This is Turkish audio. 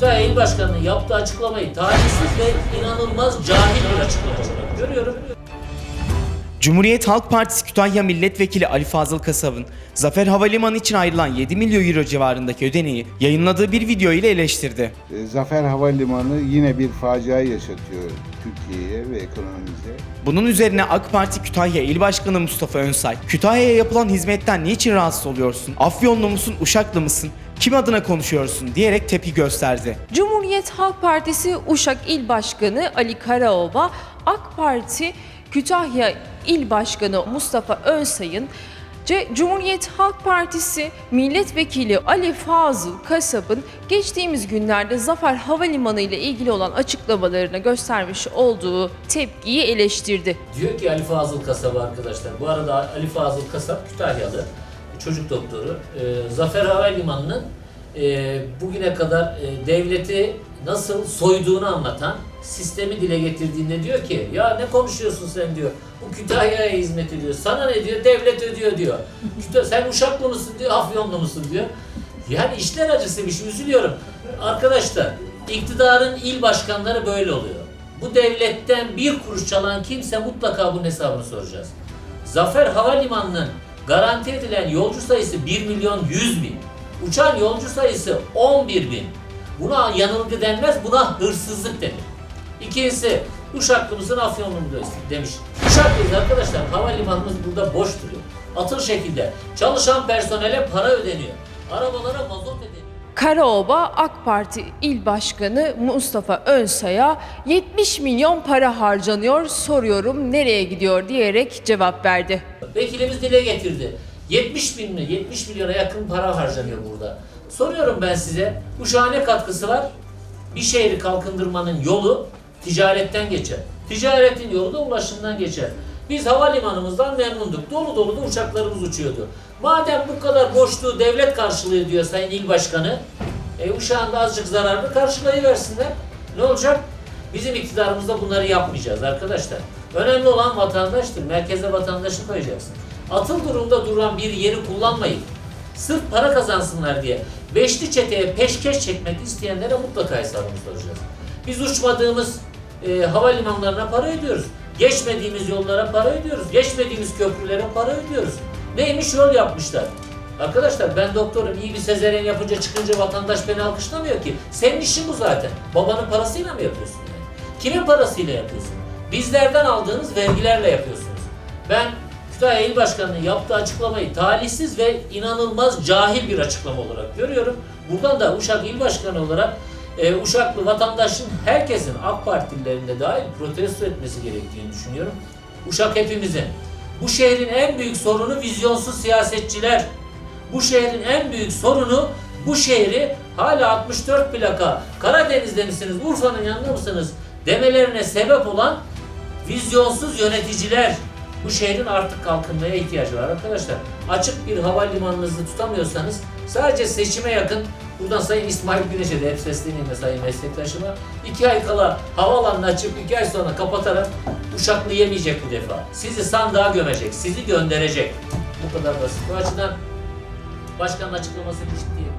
Kütahya İl Başkanı'nın yaptığı açıklamayı talihsiz ve inanılmaz cahil bir açıklama olarak görüyorum. Cumhuriyet Halk Partisi Kütahya Milletvekili Ali Fazıl Kasab'ın Zafer Havalimanı için ayrılan 7 milyon euro civarındaki ödeneği yayınladığı bir video ile eleştirdi. E, Zafer Havalimanı yine bir facia yaşatıyor Türkiye'ye ve ekonomimize. Bunun üzerine AK Parti Kütahya İl Başkanı Mustafa Önsay, Kütahya'ya yapılan hizmetten niçin rahatsız oluyorsun? Afyonlu musun, Uşaklı mısın? Kim adına konuşuyorsun diyerek tepki gösterdi. Cumhuriyet Halk Partisi Uşak İl Başkanı Ali Karaoba, AK Parti Kütahya İl Başkanı Mustafa Önsay'ın Cumhuriyet Halk Partisi Milletvekili Ali Fazıl Kasap'ın geçtiğimiz günlerde Zafer Havalimanı ile ilgili olan açıklamalarına göstermiş olduğu tepkiyi eleştirdi. Diyor ki Ali Fazıl Kasap arkadaşlar. Bu arada Ali Fazıl Kasap Kütahyalı çocuk doktoru. Ee, Zafer Havalimanı'nın e, bugüne kadar e, devleti nasıl soyduğunu anlatan sistemi dile getirdiğinde diyor ki ya ne konuşuyorsun sen diyor. Bu Kütahya'ya hizmet ediyor. Sana ne diyor? Devlet ödüyor diyor. Kütah- sen Uşaklı mısın diyor, Afyonlu musun diyor. Yani işler acısıymış, üzülüyorum. Arkadaşlar, iktidarın il başkanları böyle oluyor. Bu devletten bir kuruş çalan kimse mutlaka bunun hesabını soracağız. Zafer Havalimanı'nın garanti edilen yolcu sayısı 1 milyon 100 bin. Uçan yolcu sayısı 11 bin. Buna yanılgı denmez, buna hırsızlık denir. İkincisi, Uşaklı mısın, Afyonlu mu diyorsun demiş. Uşaklıyız arkadaşlar, havalimanımız burada boş duruyor. Atıl şekilde çalışan personele para ödeniyor. Arabalara mazot ödeniyor. Karaoba AK Parti İl Başkanı Mustafa Önsay'a 70 milyon para harcanıyor soruyorum nereye gidiyor diyerek cevap verdi. Vekilimiz dile getirdi. 70 bin mi? 70 milyona yakın para harcanıyor burada. Soruyorum ben size. Bu şahane katkısı var. Bir şehri kalkındırmanın yolu ticaretten geçer. Ticaretin yolu da ulaşımdan geçer. Biz havalimanımızdan memnunduk. Dolu dolu da uçaklarımız uçuyordu. Madem bu kadar boşluğu devlet karşılıyor diyor Sayın İl Başkanı, e, uşağın da azıcık zararını karşılayıversinler. Ne olacak? Bizim iktidarımızda bunları yapmayacağız arkadaşlar. Önemli olan vatandaştır. Merkeze vatandaşı koyacaksın. Atıl durumda duran bir yeri kullanmayın. Sırf para kazansınlar diye beşli çeteye peşkeş çekmek isteyenlere mutlaka hesabını soracağız. Biz uçmadığımız e, havalimanlarına para ödüyoruz. Geçmediğimiz yollara para ödüyoruz. Geçmediğimiz köprülere para ödüyoruz. Neymiş yol yapmışlar. Arkadaşlar ben doktorum iyi bir sezeryen yapınca çıkınca vatandaş beni alkışlamıyor ki. Senin işin bu zaten. Babanın parasıyla mı yapıyorsun yani? Kimin parasıyla yapıyorsun? Bizlerden aldığınız vergilerle yapıyorsunuz. Ben Kütahya İl Başkanı'nın yaptığı açıklamayı talihsiz ve inanılmaz cahil bir açıklama olarak görüyorum. Buradan da Uşak İl Başkanı olarak e, Uşaklı vatandaşın herkesin AK Partililerinde dahil protesto etmesi gerektiğini düşünüyorum. Uşak hepimizin. Bu şehrin en büyük sorunu vizyonsuz siyasetçiler. Bu şehrin en büyük sorunu bu şehri hala 64 plaka Karadeniz'de misiniz, Urfa'nın yanında mısınız demelerine sebep olan vizyonsuz yöneticiler. Bu şehrin artık kalkınmaya ihtiyacı var arkadaşlar. Açık bir havalimanınızı tutamıyorsanız sadece seçime yakın buradan Sayın İsmail Güneş'e de hep sesleneyim de sayın meslektaşıma. iki ay kala havaalanını açıp iki ay sonra kapatarak Uşaklı yemeyecek bu defa. Sizi sandığa gömecek, sizi gönderecek. Bu kadar basit. Bu açıdan başkanın açıklaması ciddi.